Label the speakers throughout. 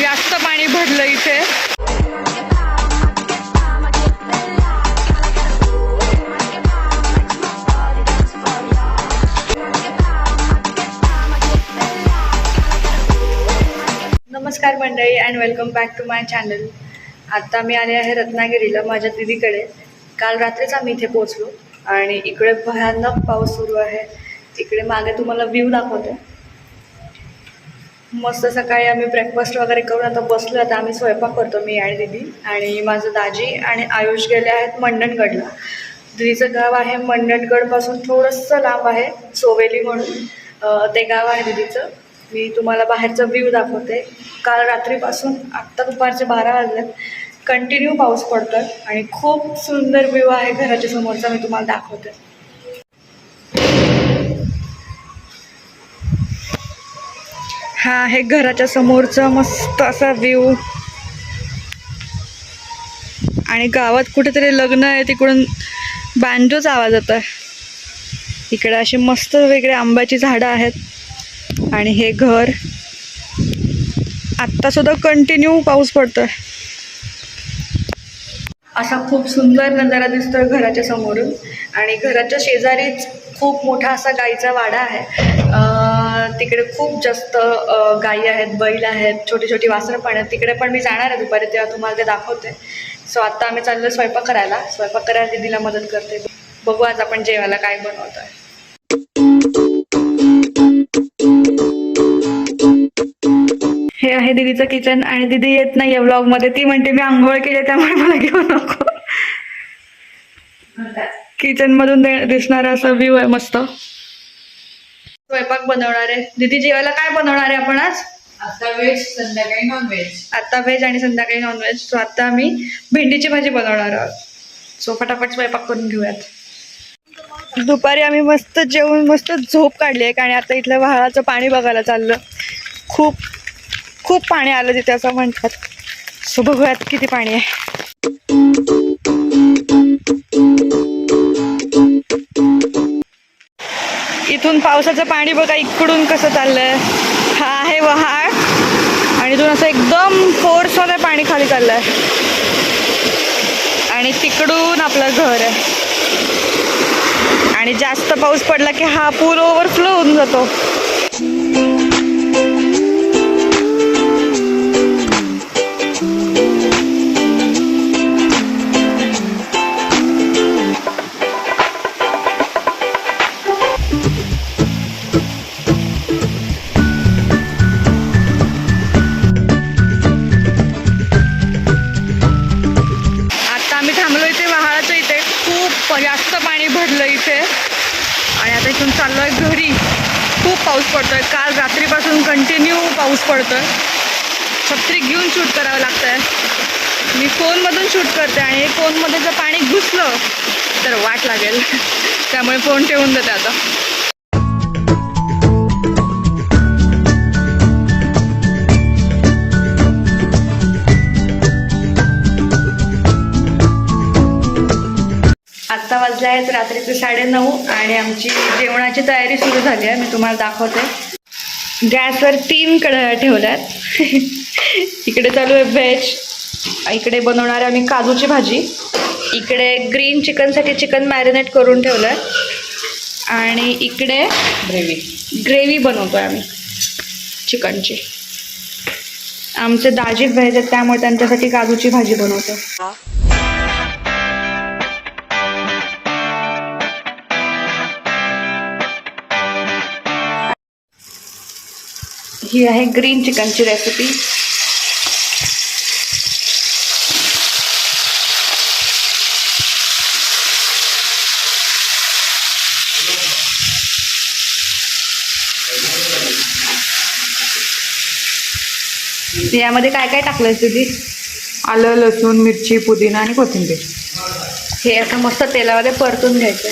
Speaker 1: जास्त पाणी भरलं इथे. नमस्कार मंडळी and welcome back to my channel आता मी आले आहे रत्नागिरीला माझ्या दिदीकडे. काल रात्रीच आम्ही इथे पोचलो आणि इकडे भयानक पाऊस सुरू आहे. इकडे मागे तुम्हाला व्ह्यू दाखवते. मस्त सकाळी आम्ही ब्रेकफास्ट वगैरे करून आता बसलो आता आम्ही स्वयंपाक करतो मी आणि दिदी आणि माझं दाजी आणि आयुष गेले आहेत मंडणगडला. दिदीचं गाव आहे मंडणगडपासून थोडंसं लांब आहे सोवेली म्हणून. ते गाव आहे दिदीचं. मी तुम्हाला बाहेरचा व्ह्यू दाखवते. काल रात्रीपासून आत्ता दुपारचे बारा वाजले कंटिन्यू पाऊस पडतोय आणि खूप सुंदर व्ह्यू आहे घराच्या समोरचा मी तुम्हाला दाखवते. हा आहे घराच्या समोरचा मस्त असा व्ह्यू आणि गावात कुठेतरी लग्न आहे तिकडून बँजोच आवाज येतो आहे इकडे असे मस्त वेगळे आंब्याची झाडं आहेत. आणि हे घर. आत्ता सुद्धा कंटिन्यू पाऊस पडतोय. असा खूप सुंदर नजारा दिसतोय घराच्या समोरून. आणि घराच्या शेजारीच खूप मोठा असा गाईचा वाडा आहे. तिकडे खूप जास्त गायी आहेत बैल आहेत छोटी छोटी वासरं पण आहेत. तिकडे पण मी जाणार आहे दुपारी तेव्हा तुम्हाला ते दाखवते. सो आता आम्ही चाललो स्वयंपाक करायला. स्वयंपाक करायला दिदीला मदत करते. बघू आज आपण जेवायला काय बनवतोय. हे आहे दीदीचं किचन आणि दीदी येत नाही या व्लॉगमध्ये ती म्हणते मी आंघोळ केली त्यामुळे मला घेऊ नको. किचन मधून दिसणारा असा व्ह्यू आहे मस्त. स्वयंपाक बनवणार आहे. दीदी जेवायला काय बनवणार आहे आपण आज?
Speaker 2: आता व्हेज संध्याकाळी नॉन व्हेज
Speaker 1: आता व्हेज आणि संध्याकाळी नॉनव्हेज सो आता आम्ही भेंडीची भाजी बनवणार आहोत. सो फटाफट स्वयंपाक करून घेऊयात. दुपारी आम्ही मस्त जेवून मस्त झोप काढली आहे आणि आता इथलं व्हाळाचं पाणी बघायला चाललं. खूप खूप पाणी आलं तिथे असं म्हणतात. सो बघूयात किती पाणी आहे. इथून पावसाचं पाणी बघा इकडून कसं चाललंय. हा आहे वहाळ. आणि इथून असं एकदम फोर्समध्ये पाणी खाली चाललंय. आणि तिकडून आपलं घर आहे. आणि जास्त पाऊस पडला की हा पूल ओव्हरफ्लो होऊन जातो. पाऊस पडतोय. काल रात्रीपासून कंटिन्यू पाऊस पडतोय. छत्री घेऊन शूट करावं लागतंय. मी फोनमधून शूट करते आणि फोनमध्ये जर पाणी घुसलं तर वाट लागेल. त्यामुळे फोन ठेवून देते आता. वाजले आहेत रात्रीचे साडेनऊ आणि आमची जेवणाची तयारी सुरू झाली आहे. मी तुम्हाला दाखवते. गॅसवर तीन कढया ठेवल्या आहेत इकडे चालू आहे व्हेज इकडे बनवणार आहे आम्ही काजूची भाजी. इकडे ग्रीन चिकनसाठी चिकन मॅरिनेट करून ठेवलं आहे आणि इकडे
Speaker 2: ग्रेव्ही
Speaker 1: ग्रेव्ही बनवतो आहे आम्ही चिकनची आमचे दाजी व्हेज आहेत त्यामुळे त्यांच्यासाठी काजूची भाजी बनवतो ही आहे ग्रीन चिकनची रेसिपी यामध्ये काय काय टाकलंयस दीदी
Speaker 2: आलं लसूण मिरची पुदिना आणि कोथिंबीर.
Speaker 1: हे असं मस्त तेलामध्ये परतून घ्यायचं.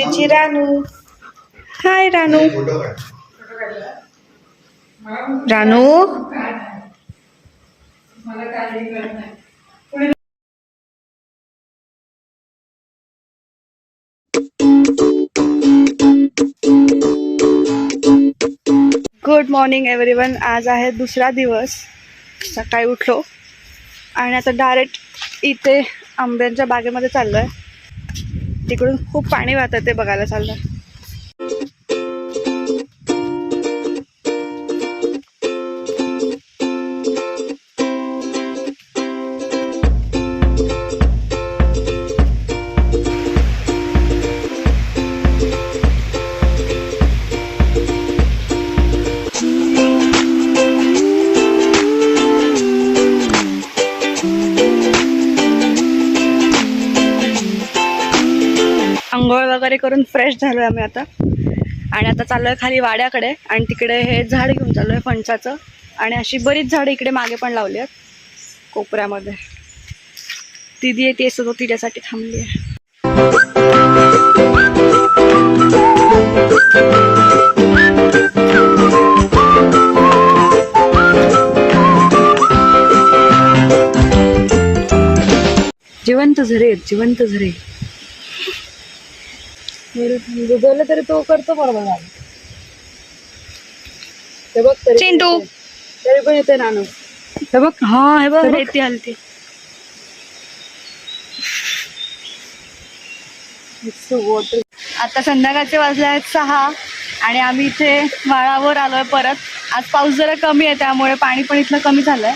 Speaker 1: आहे Ranu. Hi Ranu. Ranu? Good morning everyone आज आहे दुसरा दिवस. सकाळी उठलो. आणि आता डायरेक्ट इथे आंब्यांच्या बागेमध्ये चाललो आहे तिकडून खूप पाणी वाहतं ते बघायला चाललं. वगैरे करून फ्रेश झालोय आम्ही आता. आणि आता चाललोय खाली वाड्याकडे आणि तिकडे हे झाड घेऊन चाललोय फणसाचं. आणि अशी बरीच झाडं इकडे मागे पण लावली आहेत कोपऱ्यामध्ये. दिदी येते सुद्धा तिच्यासाठी थांबली आहे. जिवंत झरे जिवंत झरे.
Speaker 2: बुजवलं तरी तो करतो बरोबर ते बघ तरी
Speaker 1: चिंटू.
Speaker 2: तरी पण येते नानू.
Speaker 1: हे बघ हा हे बघ. रेती हलती. आता संध्याकाळचे वाजले आहेत सहा आणि आम्ही इथे माळावर आलोय परत. आज पाऊस जरा कमी आहे त्यामुळे पाणी पण इथलं कमी झालंय.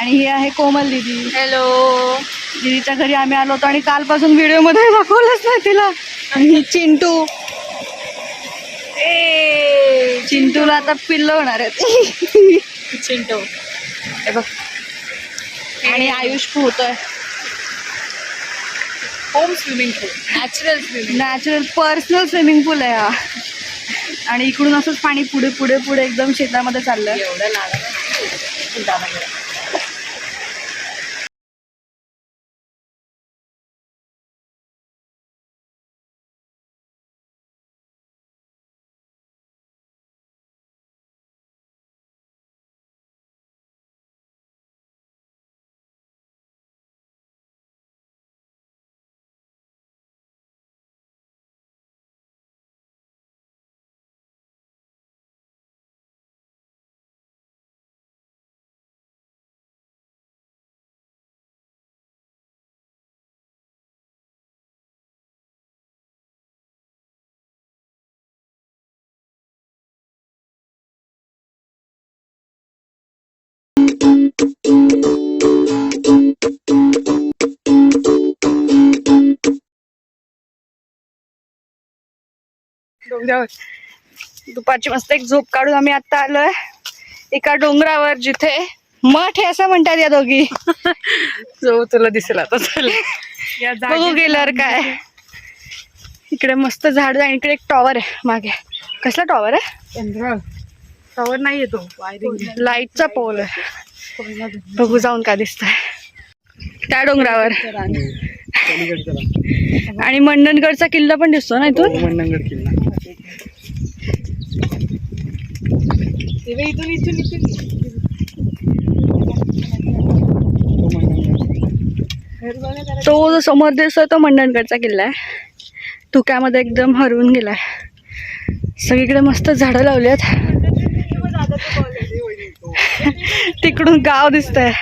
Speaker 1: आणि ही आहे कोमल दिदी. हॅलो दिदीच्या घरी आम्ही आलो होतो आणि कालपासून व्हिडिओमध्ये दाखवलंच नाही तिला. आणि चिंटू. ए चिंटूला आता पिल्ल होणार आहेत. चिंटू. हे बघ. आणि Ayush पोहतोय.
Speaker 2: Home swimming pool natural swimming
Speaker 1: natural personal swimming pool आहे हा. आणि इकडून असंच पाणी पुढे पुढे पुढे एकदम शेतामध्ये चाललंय.
Speaker 2: एवढं लागलं
Speaker 1: डोंगरावर. दुपारची मस्त एक झोप काढून आम्ही आता आलोय. एका डोंगरावर जिथे मठ आहे असं म्हणतात या दोघी.
Speaker 2: जो तुला दिसेल आता चल. या
Speaker 1: बघू गेल्यावर काय. इकडे मस्त झाड आणि इकडे एक टॉवर आहे मागे. कसला टॉवर आहे?
Speaker 2: टॉवर नाही येतो वायरिंग
Speaker 1: लाईटचा पोल आहे. बघू जाऊन काय दिसतंय. त्या डोंगरावर. आणि मंडणगडचा किल्ला पण दिसतो ना इथून?
Speaker 2: मंडणगड किल्ला. इथून इथून इथून.
Speaker 1: तो जो समोर दिसतोय तो मंडणगडचा किल्ला आहे. धुक्यामध्ये एकदम हरवून गेलाय. सगळीकडे मस्त झाडं लावली आहेत. तिकडून गाव दिसतंय.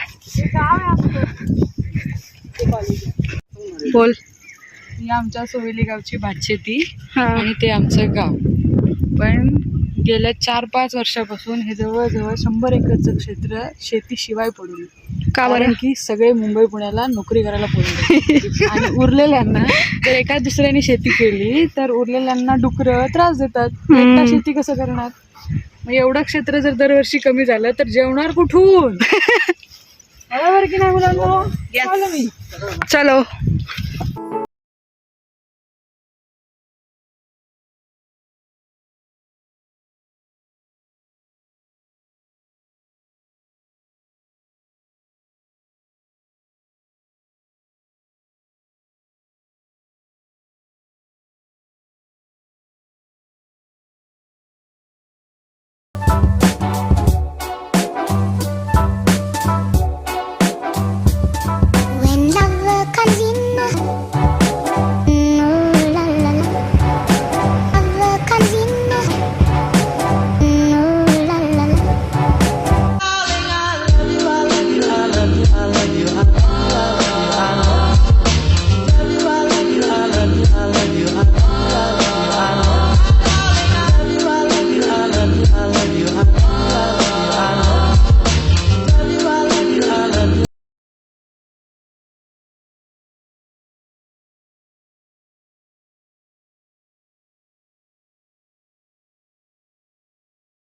Speaker 1: बोल.
Speaker 2: ही आमच्या सोवेली गावची भातशेती
Speaker 1: हा.
Speaker 2: आणि ते आमचं गाव. पण गेल्या चार पाच वर्षापासून हे जवळजवळ शंभर एकरचं क्षेत्र शेतीशिवाय पडून आहे.
Speaker 1: का बरं?
Speaker 2: कारण की सगळे मुंबई पुण्याला नोकरी करायला पडून. आणि उरलेल्यांना जर एका दुसऱ्याने शेती केली तर उरलेल्यांना डुकरं त्रास देतात. शेती कसं करणार? मग एवढं क्षेत्र जर दरवर्षी कमी झालं तर जेवणार कुठून? बरोबर की नाही मुलांना?
Speaker 1: Yes.
Speaker 2: चालू मी.
Speaker 1: चलो.